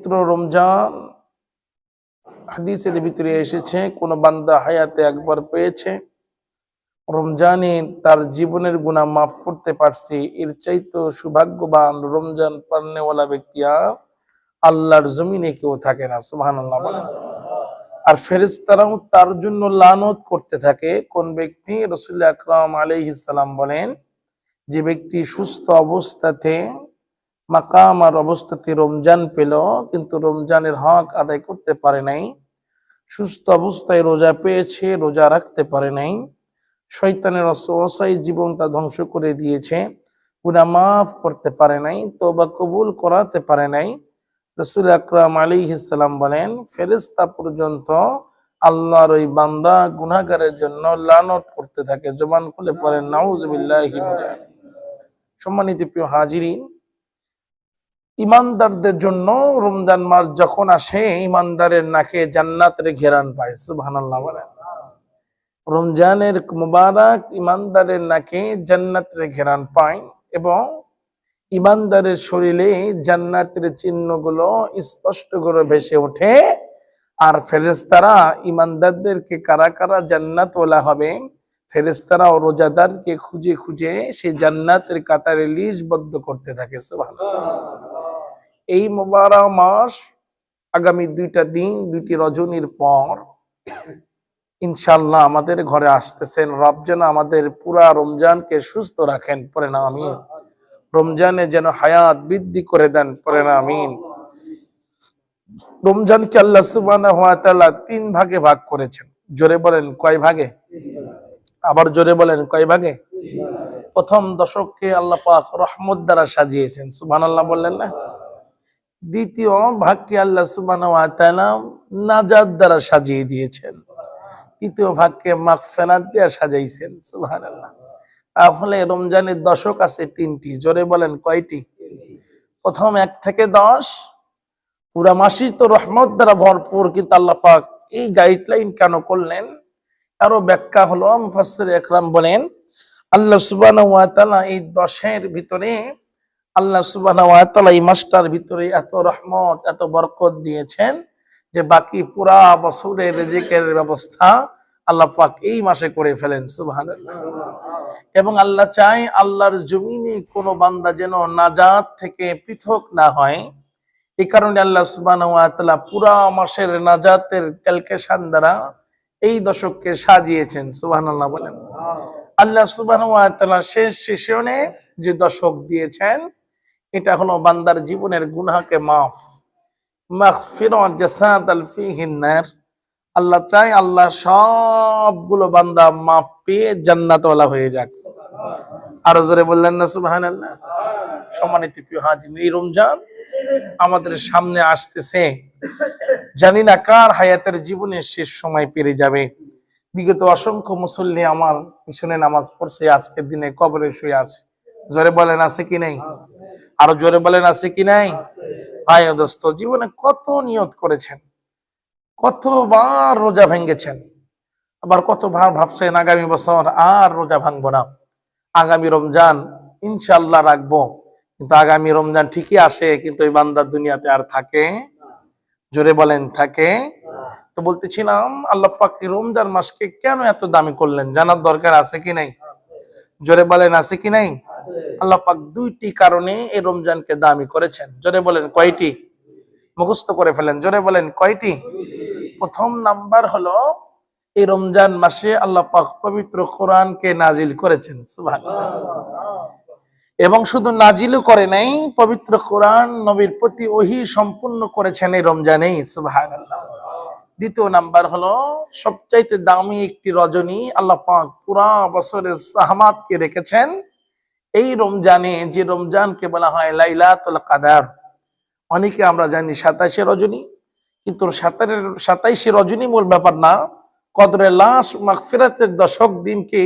পবিত্র রমজান। হাদিসের ভিতরে এসেছে, কোন বান্দা হায়াতে একবার পেয়েছে। রমজানে তার জীবনের গুণা মাফ করতে পারছি, এর চাইতো সৌভাগ্যবান রমজান পালনেওয়ালা ব্যক্তি আর আল্লাহর জমিনে কেউ থাকে না সুবাহান আর ফেরেস্তারাও তার জন্য লানত করতে থাকে। কোন ব্যক্তি? রসুল্লাহ আকরাম আলাইহিসাল্লাম বলেন, যে ব্যক্তি সুস্থ অবস্থাতে মাকাম আর অবস্থাতে রমজান পেল, কিন্তু রমজানের হক আদায় করতে পারে নাই। সুস্থ অবস্থায় রোজা পেয়েছে, রোজা রাখতে পারে নাই। শৈতানের অসহায় জীবনটা ধ্বংস করে দিয়েছে। গুনা মাফ করতে পারে নাই তোবা কবুল করাতে পারে নাই। রসুল আকরাম আলী ইসলাম বলেন ফেরেস্তা পর্যন্ত আল্লাহর ওই বান্দা গুনাগারের জন্য লানত করতে থাকে। জবান খুলে পড়েন নাউজবিল্লাহ সম্মানিত প্রিয় হাজিরিন ইমানদারদের জন্য রমজান মাস যখন আসে, ইমানদারের নাকে জান্নাতের ঘেরান পায়, সুবহানাল্লাহ বলেন। রমজানের মুবারক ইমানদারের নাকে জান্নাতের ঘেরান পায় এবং ইমানদারের শরীরে জান্নাতের চিহ্নগুলো স্পষ্ট করে ভেসে ওঠে আর ফেরেস্তারা ইমানদারদেরকে কারা কারা জান্নাত ওলা হবে ফেরেস্তারা ও রোজাদারকে খুঁজে খুঁজে সেই জান্নাতের কাতারে লিস্টবদ্ধ করতে থাকে, সুবহানাল্লাহ। এই মোবারক মাস আগামী দুইটা দিন, দুইটি রজনীর পর ইনশাল্লাহ আমাদের ঘরে আসতেছেন। রব যেন আমাদের পুরা রমজানকে সুস্থ রাখেন পরে না রমজানে যেন হায়াত বৃদ্ধি করে দেন পরে না আমিন। রমজানকে আল্লাহ তাআলা তিন ভাগে ভাগ করেছেন। জোরে বলেন, কয় ভাগে? আবার জোরে বলেন, কয় ভাগে? প্রথম দশককে আল্লাহ পাক রহমত দ্বারা সাজিয়েছেন। সুবাহ সুবহানাল্লাহ বললেন না? দ্বিতীয় ভাগকে আল্লাহ ওয়া তাআলা দ্বারা সাজিয়ে দিয়েছেন। তৃতীয় ভাগকে মাগফিরাত দিয়ে সাজাইছেন, সুবহানাল্লাহ। তাহলে রমজানের দশক আছে তিনটি, জোরে বলেন কয়টি? প্রথম এক থেকে দশ, পুরা মাসি তো রহমত দ্বারা ভরপুর, কিন্তু আল্লাহ পাক এই গাইডলাইন কেন করলেন? আরও ব্যাখ্যা হলো, মুফাসসির একরাম বলেন, আল্লাহ তাআলা এই দশের ভিতরে আল্লাহ এই মাসটার ভিতরে এত রহমত, এত বরকত দিয়েছেন যে বাকি পুরা বছরের রিজিকের ব্যবস্থা আল্লাহ পাক এই মাসে করে ফেলেন, সুবহানাল্লাহ। এবং আল্লাহ চায় আল্লাহর জমিনে কোনো বান্দা যেন নাজাত থেকে পৃথক না হয়। এই কারণে আল্লাহ ওয়া পুরা মাসের নাজাতের ক্যালকুলেশন দ্বারা এই দশককে সাজিয়েছেন, সুবহানাল্লাহ বলেন। আল্লাহ ওয়া শেষ সেশনে যে দশক দিয়েছেন এটা হলো বান্দার জীবনের গুনাহকে মাফ। আল্লাহ চাই আল্লাহ সবগুলো বান্দা মাফ পেয়ে জান্নাতওয়ালা হয়ে যাক। আরও জোরে বললেন না, সুবহানাল্লাহ? সম্মানিত প্রিয় হাজির রমজান আমাদের সামনে আসতেছে। জানি না কার হায়াতের জীবনের শেষ সময় পেরে যাবে। বিগত অসংখ্য মুসল্লি আমার পিছনে নামাজ পড়ছে, আজকের দিনে কবরে শুয়ে আছে। জোরে বলেন, আছে কি নাই? আরও জোরে বলেন, আছে কি নাই? ভাই দোস্ত, জীবনে কত নিয়ত করেছেন, কতবার রোজা ভেঙ্গেছেন আবার কতবার ভাবছেন আগামী বছর আর রোজা ভাঙবো না। আগামী রমজান ইনশাল্লাহ রাখব, কিন্তু আগামী রমজান ঠিকই আসে, কিন্তু ওই বান্দার দুনিয়াতে আর থাকে? জোরে বলেন, থাকে? তো বলতেছিলাম, আল্লাহ পাক এই রমজান মাসকে কেন এত দামি করলেন? জানার দরকার আছে কি নাই? জোরে বলেন, আছে কি নাই? আল্লাহ পাক দুইটি কারণে এই রমজানকে দামি করেছেন। জোরে বলেন কয়টি? মুখস্থ করে ফেলেন। জোরে বলেন কয়টি? প্রথম নাম্বার হলো, এই রমজান মাসে আল্লাহ পাক পবিত্র কোরআনকে নাজিল করেছেন। এবং শুধু নাজিলও করে নাই, পবিত্র কোরআন নবীর প্রতি ওহি সম্পূর্ণ করেছেন এই রমজানেই। সুবহানাল্লাহ। দ্বিতীয় নাম্বার হলো, সবচাইতে দামি একটি রজনী আল্লাহ পাক পুরা বছরের সাহমাতকে রেখেছেন। এই রমজানে, যে রমজানকে বলা হয় লাইলাতুল কাদার, অনেকে আমরা জানি সাতাশে রজনী, কিন্তু সাতারের, সাতাইশে রজনী মূল ব্যাপার না। কদরে লাশ মাগফিরাতের দশক দিনকে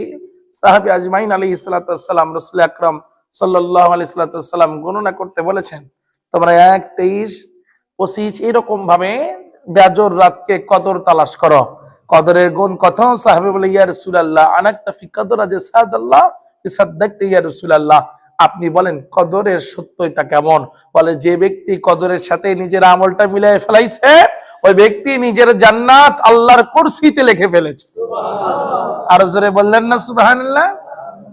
সাহাবি আজমাইন আলী ইসালাতাম রসুল আকরম সাল্লাহ আলি সাল্লাতাম গণনা করতে বলেছেন, তোমরা এক তেইশ, পঁচিশ এরকম ভাবে ব্যাজর রাতকে কদর তালাশ করো। কদরের গুণ কত? সাহাবে বলে, ইয়া রসুলাল্লাহ, আনাক্তা ফি কদর আজ সাদ আল্লাহ রসুলাল্লাহ। আপনি বলেন কদরের সত্যতা কেমন? বলে যে ব্যক্তি কদরের সাথে নিজের আমলটা মিলাই ফেলাইছে ওই ব্যক্তি নিজের জান্নাত আল্লাহর কুরসিতে লিখে ফেলেছে। আরও জোরে বললেন না সুবহানাল্লাহ?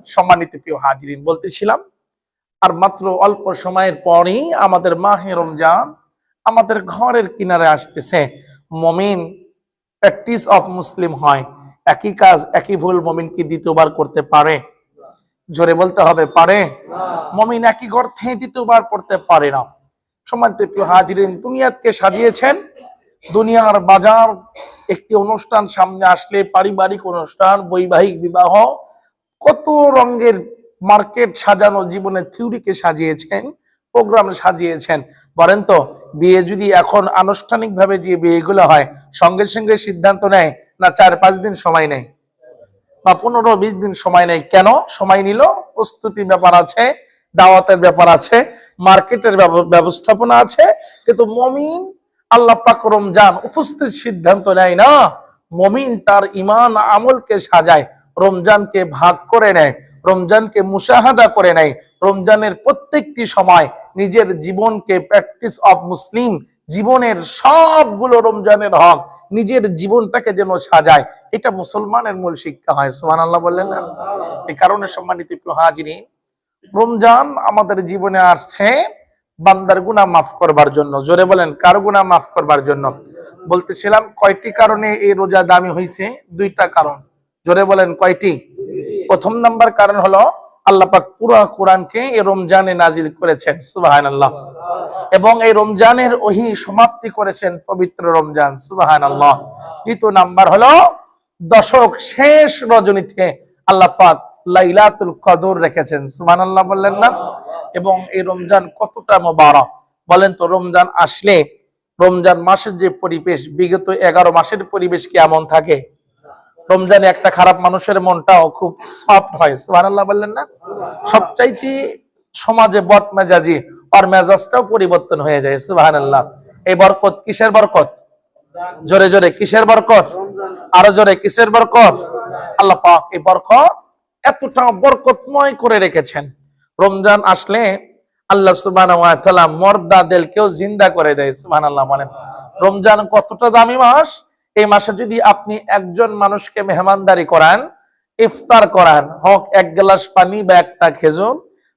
সম্মানিত প্রিয় হাজিরিন বলতেছিলাম আর মাত্র অল্প সময়ের পরেই আমাদের মাহে রমজান আমাদের ঘরের কিনারে আসতেছে। মমিন প্র্যাকটিস অফ মুসলিম হয়। একই কাজ একই ভুল মমিন কি দ্বিতীয়বার করতে পারে। জোরে বলতে হবে পারে? মমিন একই ঘর থেকে দ্বিতীয়বার পড়তে পারে না। সম্মানিত হাজিরিন দুনিয়াতকে সাজিয়েছেন। দুনিয়ার বাজার একটি অনুষ্ঠান সামনে আসলে পারিবারিক অনুষ্ঠান বৈবাহিক বিবাহ কত রঙের মার্কেট সাজানো জীবনের থিওরিকে সাজিয়েছেন প্রোগ্রাম সাজিয়েছেন। বলেন তো বিয়ে যদি এখন আনুষ্ঠানিকভাবে যে বিয়েগুলো হয় সঙ্গে সঙ্গে সিদ্ধান্ত নেয় না চার পাঁচ দিন সময় নেয়? বা পনেরো বিশ দিন সময় নেই। কেন? সময় নিল প্রস্তুতি ব্যাপার আছে, দাওয়াতের ব্যাপার আছে, মার্কেটের ব্যবস্থাপনা আছে, কিন্তু মমিন আল্লাহ পাক রমজান উপস্থিত সিদ্ধান্ত নেয় না। মমিন তার ইমান আমলকে সাজায়, রমজানকে ভাগ করে নেয়, রমজানকে মুশাহাদা করে নেয়। রমজানের প্রত্যেকটি সময় নিজের জীবনকে প্র্যাকটিস অফ মুসলিম জীবনের সবগুলো রমজানের হক নিজের জীবনটাকে যেন সাজায়, এটা মুসলমানের মূল শিক্ষা হয় সোহান আল্লাহ বললেন না? এই কারণে সম্মানিত হাজিরি রমজান আমাদের জীবনে আসছে বান্দার গুনাহ মাফ করবার জন্য। জোরে বলেন, কার গুনাহ মাফ করবার জন্য? বলতেছিলাম, কয়টি কারণে এই রোজা দামি হয়েছে দুইটা কারণ। জোরে বলেন, কয়টি? প্রথম নাম্বার কারণ হলো আল্লাহ পাক পুরা কোরআনকে এই রমজানে নাজিল করেছেন, সুবহানাল্লাহ। এবং এই রমজানের ওহি সমাপ্তি করেছেন পবিত্র রমজান সুবাহান আল্লাহ দ্বিতীয় নাম্বার হলো দশক শেষ রজনীতে আল্লাহ পাক লাইলাতুল কদর রেখেছেন সুবহান আল্লাহ বললেন না? এবং এই রমজান কতটা মোবারক? বলেন তো, রমজান আসলে রমজান মাসের যে পরিবেশ, বিগত এগারো মাসের পরিবেশ কেমন থাকে? রমজানে একটা খারাপ মানুষের মনটাও খুব সফট হয়, সুবহানাল্লাহ বললেন না? সবচাইতে সমাজে বদ মেজাজি আর মেজাজটাও পরিবর্তন হয়ে যায়, সুবহানাল্লাহ। এই বরকত কিসের বরকত? জোরে জোরে, কিসের বরকত? আরও জোরে, কিসের বরকত? আল্লাহ পাক এই বরকত এতটা বরকতময় করে রেখেছেন। রমজান আসলে আল্লাহ তাআলা মর্দাদেরকেও জিন্দা করে দেয়, সুবহানাল্লাহ বলেন। রমজান কতটা দামি মাস? এই মাসে যদি আপনি একজন মানুষকে মেহমানদারি করান, ইফতার করান, হক এক গ্লাস পানি বা একটা খেজুর,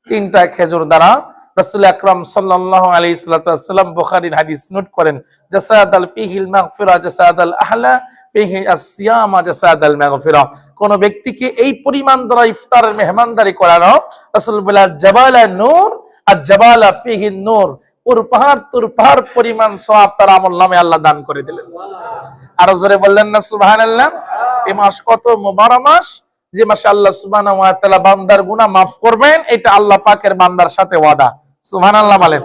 তিনটা খেজুর দ্বারা রাসূল আকরাম সাল্লাল্লাহু আলাইহি সাল্লাম বুখারীর হাদিস নোট করেন জাসাদ আল ফিহিল মাগফিরা জাসাদ আল আহলা, ফিহি আসিয়ামা জাসাদ আল মাগফিরা। কোন ব্যক্তিকে এই পরিমাণ দ্বারা ইফতারের মেহমানদারি করানো, রাসূল বলেন জাবালা নূর আর জাবালা ফিহি নূর। পুর পাহাড়, তুর পাহাড় পরিমাণ সওয়াব তার আমল নামে আল্লাহ দান করে দিলেন। আরও জোরে বললেন না, সুবহানাল্লাহ? এই মাস কত? মুবারক মাস। যে মাসে আল্লাহ সুবহানাহু ওয়া বান্দার গুনাহ মাফ করবেন, এটা আল্লাহ পাকের বান্দার সাথে ওয়াদা। সুবহানাল্লাহ বলেন।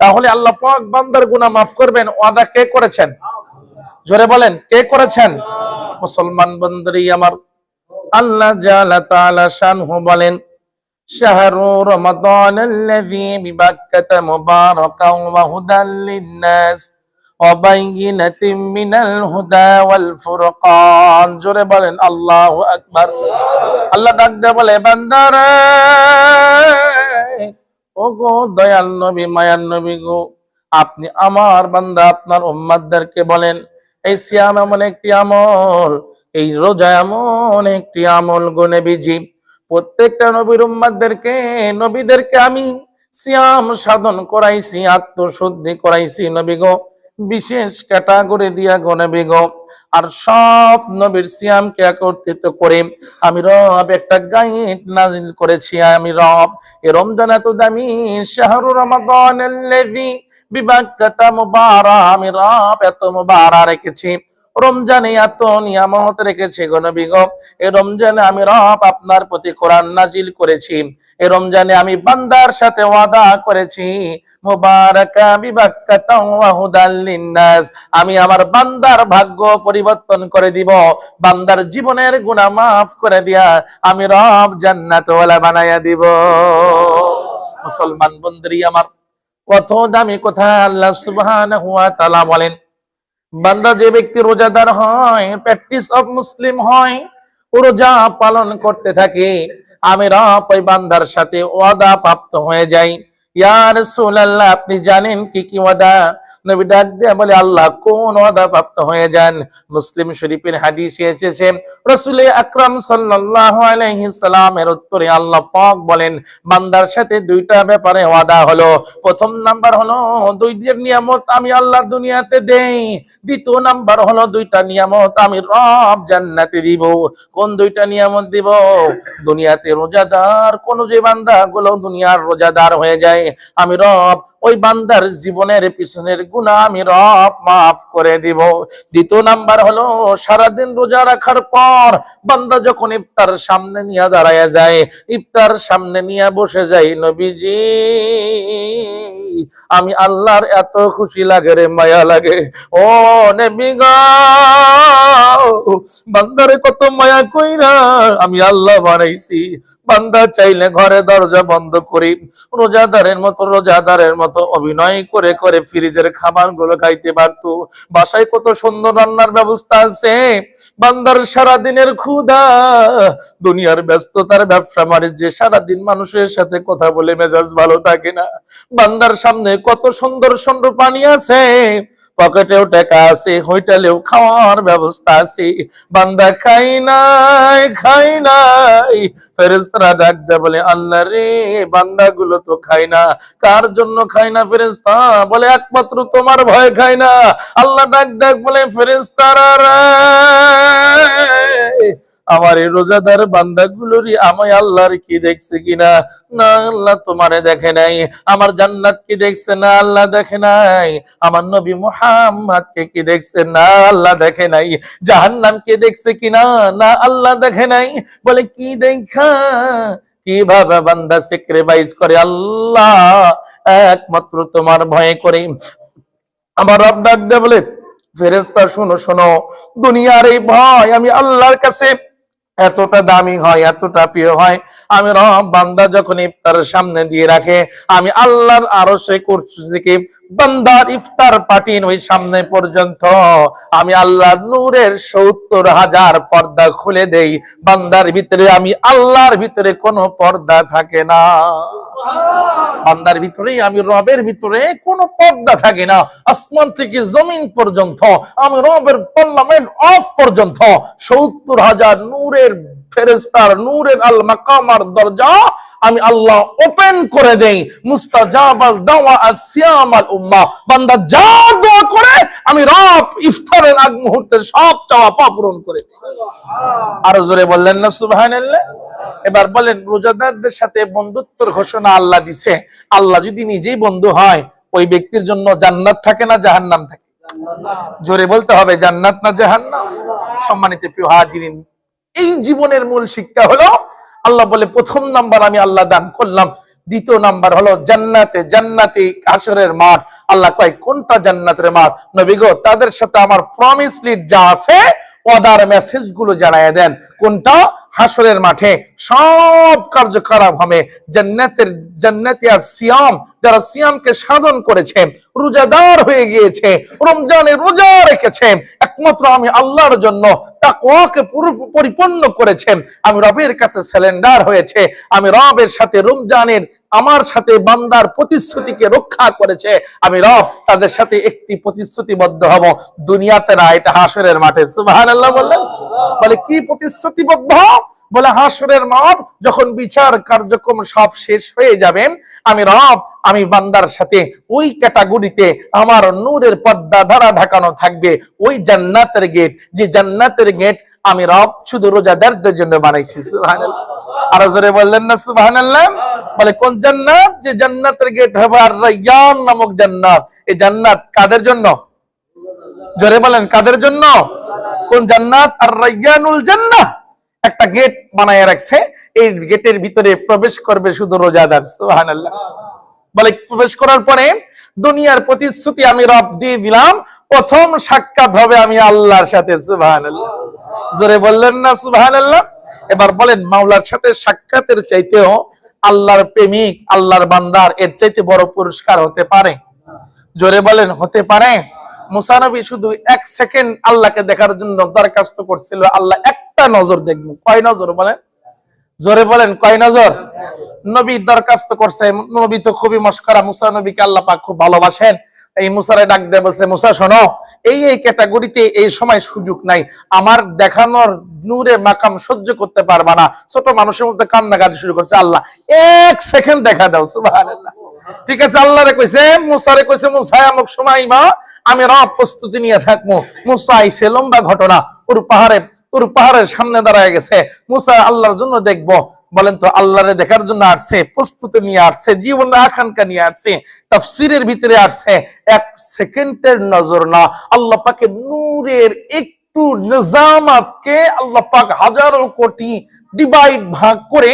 তাহলে আল্লাহ পাক বান্দার গুনাহ মাফ করবেন। ওয়াদা কে করেছেন? জোরে বলেন, কে করেছেন? মুসলমান বন্দরি আমার, আল্লাহ জালা তাআলা শানহু বলেন شهر رمضان الذي ببكة مباركا وهدى للناس وبينة من الهدى والفرقان জোরে বলেন আল্লাহু আকবার আল্লাহ ডাক দিয়ে বলে বান্দারা ও গো দয়াল নবী মায়ার নবী গো আপনি আমার বান্দা আপনার উম্মাদদেরকে বলেন এই সিয়াম এমন একটি আমল এই রোজা এমন একটি আমল গো নবীজি প্রত্যেকটা নবীর উম্মাদদেরকে নবীদেরকে আমি সিয়াম সাধন করাইছি, আত্মশুদ্ধি করাইছি নবী গো। বিশেষ ক্যাটাগরি দিয়া গো নবী গো। আর সব নবীর সিয়ামকে একত্রিত করে আমি রব একটা গাইড নাজিল করেছি, আমি রব। এ রমজান এত দামি, শাহরু রমাদান বিবাক্কাতা মুবারা আমি রব এত মুবারা রেখেছি। রমজানে এত নিয়ামত রেখেছে গণবী গো। এ রমজানে আমি রব আপনার প্রতি কোরআন নাজিল করেছি। এ রমজানে আমি বান্দার সাথে ওয়াদা করেছি। আমি আমার বান্দার ভাগ্য পরিবর্তন করে দিব। বান্দার জীবনের গুনাহ মাফ করে দিয়া আমি রব জান্নাত বানাইয়া দিব। মুসলমান বন্ধুরি আমার, কত দামি কথা আল্লাহ তাআলা বলেন। বান্দা যে ব্যক্তি রোজাদার হয় প্র্যাকটিস অফ মুসলিম হয়, ও রোজা পালন করতে থাকে, আমি রপ ওই বান্দার সাথে ওয়াদা প্রাপ্ত হয়ে যাই। ইয়া রাসূলুল্লাহ, আপনি জানেন কি কি ওয়াদা? নবী ডাক দিয়ে বলে, আল্লাহ, কোন ওয়াদা প্রাপ্ত হয়ে যান? মুসলিম শরীফের হাদিসে এসেছে, রাসূল আকরাম সাল্লাল্লাহু আলাইহি সাল্লামের উত্তরে আল্লাহ পাক বলেন, বান্দার সাথে দুইটা ব্যাপারে ওয়াদা হলো। প্রথম নাম্বার হলো দুইটার নিয়ামত আমি আল্লাহ দুনিয়াতে দেই। দ্বিতীয় নাম্বার হলো, দুইটা নিয়ামত আমি রব জান্নাতে দিব। কোন দুইটা নিয়ামত দিব? দুনিয়াতে রোজাদার, কোন যে বান্দা গুলো দুনিয়ার রোজাদার হয়ে যায়, আমি রব ওই বান্দার জীবনের পিছনের গুণা আমি রব মাফ করে দিব। দ্বিতীয় নাম্বার হলো, সারাদিন রোজা রাখার পর বান্দা যখন ইফতার সামনে নিয়ে দাঁড়ায় যায়, ইফতার সামনে নিয়ে বসে যাই নবীজি, আমি আল্লাহর এত খুশি লাগে রে, মায়া লাগে। ও নবী গো, বান্দারে কত মায়া কইরা আমি আল্লাহ বানাইছি। বান্দা চাইলে ঘরে দরজা বন্ধ করি, রোজাদারের মতো রোজাদারের মতো অভিনয় করে করে ফ্রিজের খাবারগুলো খাইতে পারতো। বাসায় কত সুন্দর রান্নার ব্যবস্থা আছে। বান্দার সারাদিনের ক্ষুধা, দুনিয়ার ব্যস্ততার ব্যবসা বাণিজ্যে সারাদিন মানুষের সাথে কথা বলে মেজাজ ভালো থাকে না। বান্দার সামনে কত সুন্দর সুন্দর পানি আছে। পকেটেও টাকা আছে, হোটেলেও খাওয়ার ব্যবস্থা আছে। বান্দা খাই নাই খাই নাই। ফেরেস্তারা ডাক দেয় বলে, আল্লাহ রে বান্দা গুলো তো খাই না। কার জন্য খাই না ফেরেস্তা বলে, একমাত্র তোমার ভয় খাই না। আল্লাহ ডাক ডাক বলে ফেরেস্তারা রে আমার এই রোজাদার বান্দাগুলোরই আমায় আল্লাহর কি দেখছে কিনা? না, আল্লাহ তোমারে দেখে নাই। আমার জান্নাত কি দেখছে না, আল্লাহ দেখে নাই। আমার নবী মুহাম্মদ কে দেখছে না, আল্লাহ দেখে নাই। জাহান্নাম কে দেখছে কিনা, না, আল্লাহ দেখে নাই। বলে, কি দেখা? কীভাবে বান্দা স্যাক্রিফাইস করে? আল্লাহ, একমাত্র তোমার ভয়ে করে আমার রব ডাক দেয় বলে ফেরেস্তা শোনো শোনো। দুনিয়ার এই ভয় আমি আল্লাহর কাছে এতটা দামি হয়, এতটা প্রিয় হয়। আমি রব, বান্দা যখন ইফতার সামনে দিয়ে রাখে, আমি আল্লাহর আরও সে করছি বান্দার ইফতার পাঠিয়ে ওই সামনে পর্যন্ত। আমি আল্লাহর নূরের সত্তর হাজার পর্দা খুলে দেই। বান্দার ভিতরে আমি আল্লাহর ভিতরে কোনো পর্দা থাকে না। বান্দার ভিতরে আমি রবের ভিতরে কোনো পর্দা থাকে না। আসমান থেকে জমিন পর্যন্ত, আমি রবের পার্লামেন্ট অফ পর্যন্ত সত্তর হাজার নূরের ফেরেস্তার নূরের আল মাকামার দরজা আমি আল্লাহ ওপেন করে দেই। মুস্তাজাব আল দাওয়া আসিয়াম আল উম্মাহ। বান্দা যা দোয়া করে আমি রব ইফতারের আগ মুহূর্তে সব চাওয়া পা পূরণ করে দেই। আরও জোরে বললেন না সুবহানাল্লাহ? এবার বলেন রোজাদারদের সাথে বন্ধুত্বর ঘোষণা আল্লাহ দিছে। আল্লাহ যদি নিজেই বন্ধু হয় ওই ব্যক্তির জন্য জান্নাত থাকে না জাহান্নাম থাকে? জোরে বলতে হবে জান্নাত না জাহান্নাম? সম্মানিত প্রিয় হাজিরিন এই জীবনের মূল শিক্ষা হলো, আল্লাহ বলে, প্রথম নাম্বার আমি আল্লাহ দান করলাম। দ্বিতীয় নাম্বার হলো, জান্নাতে, জান্নাতি আসরের মাঠ। আল্লাহ কয়, কোনটা জান্নাতের মাঠ? নবী তাদের সাথে আমার প্রমিস লিড যা আছে ওদার মেসেজগুলো জানায় দেন। কোনটা? হাসরের মাঠে। সব কার্যকলাপ হবে। জান্নাতের, জান্নাতিয়া সিয়াম, যারা সিয়ামকে সাধন করেছে, রোজাদার হয়ে গিয়েছে, রমজানে রোজা রেখেছে একমাত্র আমি আল্লাহর জন্য তাকওয়াকে পুরো পরিপূর্ণ করেছেন। আমি রবের কাছে সিলিন্ডার হয়েছে। আমি রবের সাথে রমজানের, আমার সাথে বান্দার প্রতিশ্রুতিকে রক্ষা করেছে। আমি রব তাদের সাথে একটি প্রতিশ্রুতিবদ্ধ হব। দুনিয়াতে না, এটা হাসরের মাঠে। সুবহানাল্লাহ বললেন। বলে, কি প্রতিশ্রুতিবদ্ধ? বলে, হাসরের মাঠ যখন বিচার কার্যক্রম সব শেষ হয়ে যাবে, আমি রব, আমি বান্দার সাথে ওই ক্যাটাগরিতে আমার নূরের পর্দা দ্বারা ঢাকানো থাকবে। ওই জান্নাতের গেট যে জান্নাতের গেট আমি রব শুধু রোজাদারদের জন্য বানাইছি আর জোরে বললেন না, সুবহানাল্লাহ? বলে, কোন জান্নাত? যে জান্নাতের গেট হবে আর রাইয়ান নামক জান্নাত। এই জান্নাত কাদের জন্য? জোরে বলেন, কাদের জন্য? কোন জান্নাত? আর রাইয়ানুল জান্নাহ একটা গেট বানায় রাখছে। এই গেটের ভিতরে প্রবেশ করবে শুধু রোজাদার, সুবহানাল্লাহ। বলে, প্রবেশ করার পরে দুনিয়ার প্রতিশ্রুতি আমি রব দিয়ে দিলাম, প্রথম সাক্ষাৎ হবে আমি আল্লাহর সাথে, সুবহানাল্লাহ। জোরে বললেন না, সুবহানাল্লাহ? এবার বলেন, মাওলার সাথে সাক্ষাতের চাইতেও আল্লাহর প্রেমিক, আল্লাহর বান্দার এর চাইতে বড় পুরস্কার হতে পারে। জোরে বলেন, হতে পারে। মুসানবী শুধু এক সেকেন্ড আল্লাহকে দেখার জন্য দরখাস্ত করছিল, আল্লাহ একটা নজর দেখব কয় নজর বলেন? জোরে বলেন, কয় নজর? নবী দরখাস্ত করছে, নবী তো খুবই মস্করা, মুসা নবীকে আল্লাহ খুব ভালোবাসেন। এই মুসারে ডাক দিয়ে বলছে, মুসা, শোনো, এই এই ক্যাটাগরিতে এই সময় সুযোগ নাই। আমার দেখানোর নূরে মাকাম সহ্য করতে পারবা না। ছোট মানুষের মধ্যে কান্নাকাটি শুরু করছে আল্লাহ। এক সেকেন্ড দেখা দাও, সুবহানাল্লাহ। ঠিক আছে আল্লাহ রে কইছে, মুসারে কইছে, মুসা, আমক সময় মা, আমি রব প্রস্তুতি নিয়ে থাকব। মুসা, আইছে, লম্বা ঘটনা। ওর পাহাড়ে তোর পাহাড়ের সামনে দাঁড়ায় গেছে। মুসা আল্লাহর জন্য দেখব। বলেন তো, আল্লাহরে দেখার জন্য আসছে, প্রস্তুতি নিয়ে আসছে, জীবনের আকাঙ্ক্ষা নিয়ে আসছে, তাফসিরের ভিতরে আসছে। এক সেকেন্ডের নজর না, আল্লাহ পাকে নূরের একটু নিজামাতকে আল্লাহ পাক হাজারো কোটি ডিভাইড ভাগ করে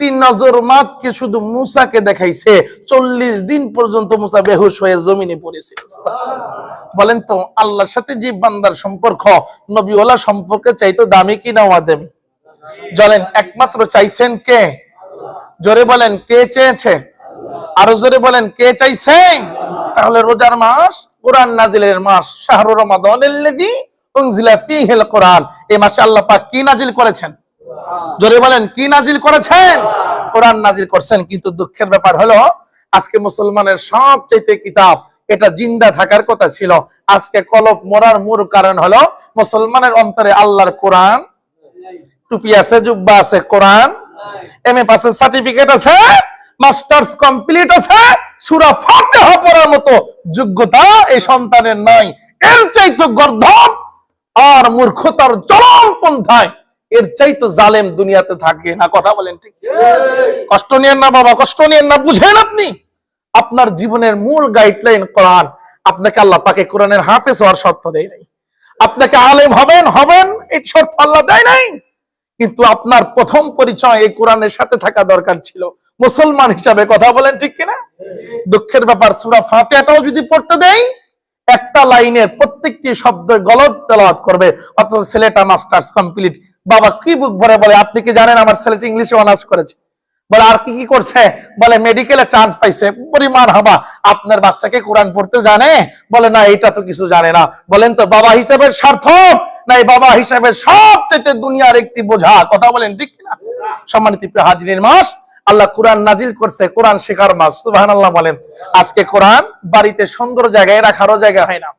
একটি নজর মাতকে শুধু মুসাকে দেখাইছে। চল্লিশ দিন পর্যন্ত মুসা বেহুশ হয়ে জমিনে পড়েছিল বলেন তো, আল্লাহর সাথে যে বান্দার সম্পর্ক, নবীওয়ালা সম্পর্কে চাইতো দামি কি না ওয়াদেমি? জলেন, একমাত্র চাইছেন কে? জোরে বলেন, কে চেয়েছে? আরও জোরে বলেন, কে চাইছেন? তাহলে রোজার মাস, কোরআন নাজিলের মাস শাহরুর কোরআন। এই মাসে আল্লাহ পাক কি নাজিল করেছেন? জোরে বলেন, কি নাজিল করেছেন? কোরআন নাজিল করছেন, কিন্তু দুঃখের ব্যাপার হলো, আজকে মুসলমানের সবচেয়ে কিতাব, এটা জিন্দা থাকার কথা ছিল। আজকে কলব মরার মূল কারণ হলো, মুসলমানের অন্তরে আল্লাহর কোরআন টুপি আছে, জুব্বা আছে, কোরআন এম এ পাসের সার্টিফিকেট আছে, মাস্টার্স কমপ্লিট আছে, সূরা ফাতিহা পড়ার মতো যোগ্যতা এই সন্তানের নাই। এর চাইতো গর্ধব আর মূর্খতার চরম পন্থায় এর চাইতো জালেম দুনিয়াতে থাকে না, কথা বলেন ঠিক কষ্ট নিয়েন না বাবা, কষ্ট নিয়েন না, বুঝেন আপনি? আপনার জীবনের মূল গাইডলাইন কোরআন। আপনাকে আল্লাহ পাকে কোরআনের হাফেজ হওয়ার শর্ত দেয় নাই। আপনাকে আলেম হবেন হবেন, এই শর্ত আল্লাহ দেয় নাই। কিন্তু আপনার প্রথম পরিচয় এই কোরআনের সাথে থাকা দরকার ছিল। মুসলমান হিসাবে কথা বলেন ঠিক কিনা? দুঃখের ব্যাপার, সুরা ফাতিহাটাও যদি পড়তে দেই একটা লাইনের প্রত্যেকটি শব্দ গলত তেলাওয়াত করবে, অথচ ছেলেটা মাস্টার্স কমপ্লিট বাবা কি বুক ভরে বলে, আপনি কি জানেন আমার ছেলে ইংলিশে অনার্স করেছে? বলে, আর কি কি করছে? বলে মেডিকেলে চান্স পাইছে, পরিমাণ হাবা। আপনার বাচ্চাকে কোরআন পড়তে জানে? বলে, না এটা তো কিছু জানে না। বলেন তো, বাবা হিসেবে সার্থক? না, এই বাবা হিসেবে সবচেয়ে দুনিয়ার একটি বোঝা। কথা বলেন ঠিক কিনা? সম্মানিত হাজিরের মাস আল্লাহ কোরআন নাজিল করছে, কোরআন শেখার মাস, সুবহানাল্লাহ বলেন। আজকে কোরআন বাড়িতে সুন্দর জায়গায় রাখারও জায়গা হয় না।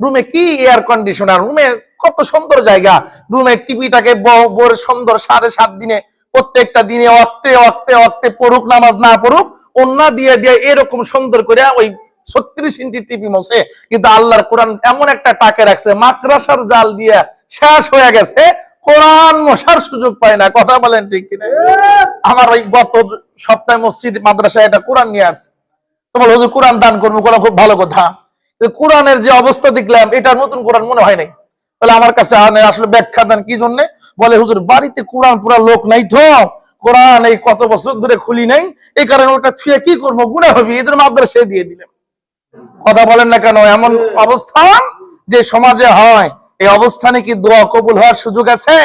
রুমে কি এয়ার কন্ডিশনার রুমে কত সুন্দর জায়গা। রুমে টিভিটাকে বোর সুন্দর সাড়ে সাত দিনে, প্রত্যেকটা দিনে অক্তে অক্তে অক্তে পড়ুক, নামাজ না পড়ুক অন্য দিয়ে দিয়ে এরকম সুন্দর করে ওই ছত্রিশ ইঞ্চি টিভি মশে কিন্তু আল্লাহর কোরআন এমন একটা টাকে রাখছে, মাদ্রাসার জাল দিয়ে শেষ হয়ে গেছে কোরআন মশার সুযোগ পায় না। কথা বলেন ঠিক কিনা? আমার ওই গত সপ্তাহে মসজিদ, মাদ্রাসায় এটা কোরআন নিয়ে আসছে। তোমার হুজুর, কোরআন দান করব কোরআন খুব ভালো কথা। কোরআনের যে অবস্থা দেখলাম, এটা নতুন কোরআন মনে হয় নাই। বলে, আমার কাছে আনে, আসলে ব্যাখ্যা দেন। কি জন্য? বলে, হুজুর, বাড়িতে কোরআন পুরা লোক নাই তো। কোরআন এই কত বছর ধরে খুলি নাই। এই কারণে ওটা থুয়ে কি করব? গুণা হবে, এই জন্য মাদ্রাসায় দিয়ে দিলেন কথা বলেন না কেন, এমন অবস্থান যে সমাজে হয়। এই অবস্থানে কি দোয়া কবুল হওয়ার সুযোগ আছে?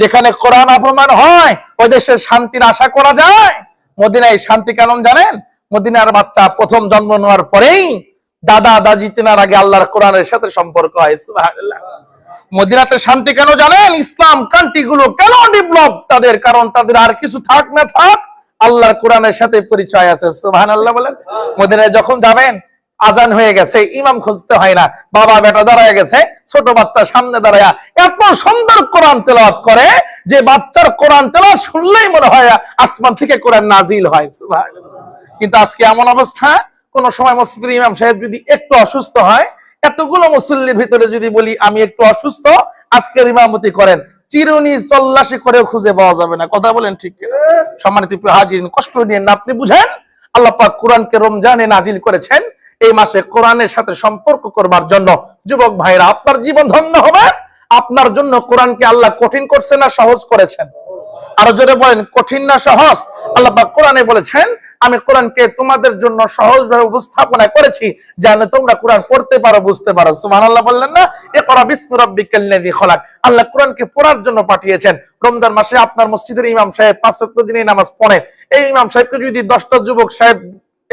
যেখানে কোরআন অপমান হয়, ওই দেশের শান্তির আশা করা যায়। মদিনায় শান্তি কেমন জানেন? মদিনার বাচ্চা প্রথম জন্ম নেওয়ার পরেই দাদা দাদি চেনার আগে আল্লাহর কোরআনের সাথে সম্পর্ক হয় মদিনাতে শান্তি কেন জানেন? ইসলাম কান্ট্রি গুলো কেন ডেভেলপ তাদের কারণ তাদের আর কিছু থাক না থাক, আল্লাহর কোরআনের সাথে পরিচয় আছে সুহান আল্লাহ বলেন। মদিনায় যখন যাবেন আজান হয়ে গেছে, ইমাম খুঁজতে হয় না। বাবা, বেটা দাঁড়ায় গেছে, ছোট বাচ্চা সামনে দাঁড়ায়। এত সুন্দর কোরআন তেলাওয়াত করে যে বাচ্চার কোরআন তেলাওয়াত শুনলেই মনে হয় আসমান থেকে কোরআন নাজিল হয় কিন্তু আজকে এমন অবস্থা, কোন সময় মসজিদের ইমাম সাহেব যদি একটু অসুস্থ হয়, এতগুলো মুসল্লির ভিতরে যদি বলি, আমি একটু অসুস্থ, আজকের ইমামতি করেন। চিরুনি চল্লাশি করেও খুঁজে পাওয়া যাবে না। কথা বলেন ঠিক সম্মানিত হাজির কষ্ট নিয়ে না। আপনি বুঝেন, আল্লাহ পাক কোরআনকে রমজানে নাজিল করেছেন। এই মাসে কোরআনের সাথে সম্পর্ক করবার জন্য, যুবক ভাইরা আপনার জীবন ধন্য হবে। আপনার জন্য কোরআনকে আল্লাহ কঠিন করছে না, সহজ করেছেন। আরও জোরে বলেন, কঠিন না, সহজ? আল্লাহ কোরআনে বলেছেন, আমি কোরআনকে তোমাদের জন্য সহজভাবে উপস্থাপনা করেছি, যেন তোমরা কোরআন পড়তে পারো, বুঝতে পারো। সুবহানাল্লাহ বললেন না? ইকরা বিসমি রাব্বিকাল লাযী খলাক। আল্লাহ কোরআনকে পড়ার জন্য পাঠিয়েছেন। রমজান মাসে আপনার মসজিদের ইমাম সাহেব পাঁচ দিনে নামাজ পড়ে এই ইমাম সাহেবকে যদি দশটা যুবক সাহেব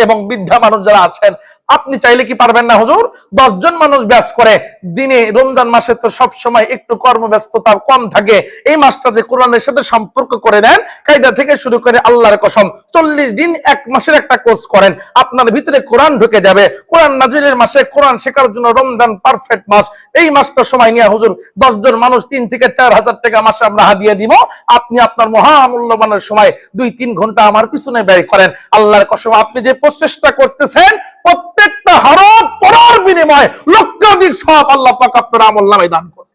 এবং বৃদ্ধা মানুষ যারা আছেন, আপনি চাইলে কি পারবেন না হুজুর? দশজন মানুষ ব্যাস করে দিনে রমজান মাসে তো সব সময় একটু কর্মব্যস্ততা কম থাকে। এই মাসটাতে কোরআনের সাথে সম্পর্ক করে দেন কায়দা থেকে শুরু করে আল্লাহর কসম, চল্লিশ দিন এক মাসের একটা কোর্স করেন, আপনার ভিতরে কোরআন ঢুকে যাবে। কোরআন নাজিলের মাসে কোরআন শেখার জন্য রমজান পারফেক্ট মাস। এই মাসটা সময় নিয়ে হুজুর, দশজন মানুষ তিন থেকে চার হাজার টাকা মাসে আমরা হাদিয়ে দিব। আপনি আপনার মহামূল্যবানের সময় দুই তিন ঘণ্টা আমার পিছনে ব্যয় করেন। আল্লাহর কসম, আপনি যে প্রচেষ্টা করতেছেন, প্রত্যেকটা হরফ পড়ার বিনিময়ে লক্ষাধিক সব আল্লাহ পাক আপনার আমল নামে দান করুন।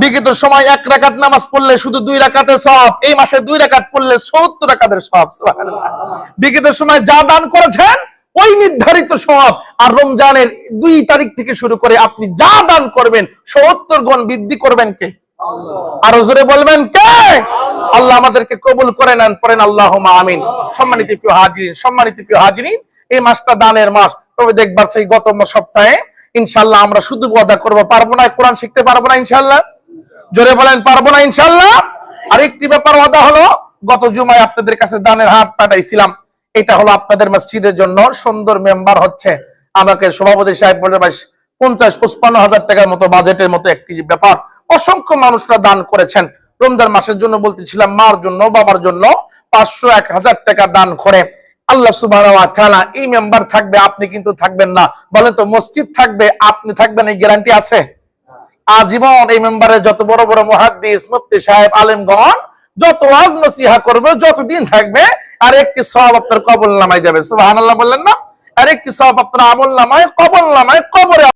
বিগত সময় এক রাকাত নামাজ পড়লে শুধু দুই রাকাতের সব এই মাসে দুই রাকাত পড়লে সত্তর রাকাতের সব বিগত সময় যা দান করেছেন, ওই নির্ধারিত সব আর রমজানের দুই তারিখ থেকে শুরু করে আপনি যা দান করবেন, সত্তর গুণ বৃদ্ধি করবেন কে? আরও জোরে বলবেন কে? আল্লাহ আমাদেরকে কবুল করে নেন, পড়েন আল্লাহ আমিন। সম্মানিত প্রিয় হাজিরিন, সম্মানিত প্রিয় হাজিরিন, এই মাসটা দানের মাস। তবে দেখবার সেই গত সপ্তাহে ইনশাল্লাহ আমরা শুধু ওয়াদা করব, পারব না, কোরআন শিখতে পারব না ইনশাল্লাহ জোরে বলেন, পারব না ইনশাল্লাহ আরেকটি ব্যাপার, ওয়াদা হলো, গত জুমায় আপনাদের কাছে দানের হাত পাঠাইছিলাম। এটা হলো আপনাদের মসজিদের জন্য সুন্দর মেম্বার হচ্ছে। আমাকে সভাপতি সাহেব বলে ভাই পঞ্চাশ, পঁচপান্ন হাজার টাকার মতো বাজেটের মতো একটি ব্যাপার অসংখ্য মানুষরা দান করেছেন। রমজান মাসের জন্য বলতেছিলাম, মার জন্য, বাবার জন্য পাঁচশো এক হাজার টাকা দান করে। আল্লাহ সুবাহ এই মেম্বার থাকবে, আপনি কিন্তু থাকবেন না। বলেন তো, মসজিদ থাকবে, আপনি থাকবেন, এই গ্যারান্টি আছে? আজীবন এই মেম্বারে যত বড় বড় মহাদ্দিস, মুফতি সাহেব, আলেমগণ, যত ওয়াজ নসিহা করবে, যতদিন থাকবে আর একটি সব আপনার কবল নামায় যাবে। সুবহানাল্লাহ বললেন না? আর একটি সব আপনার আমল নামায়, কবল নামায়, কবরে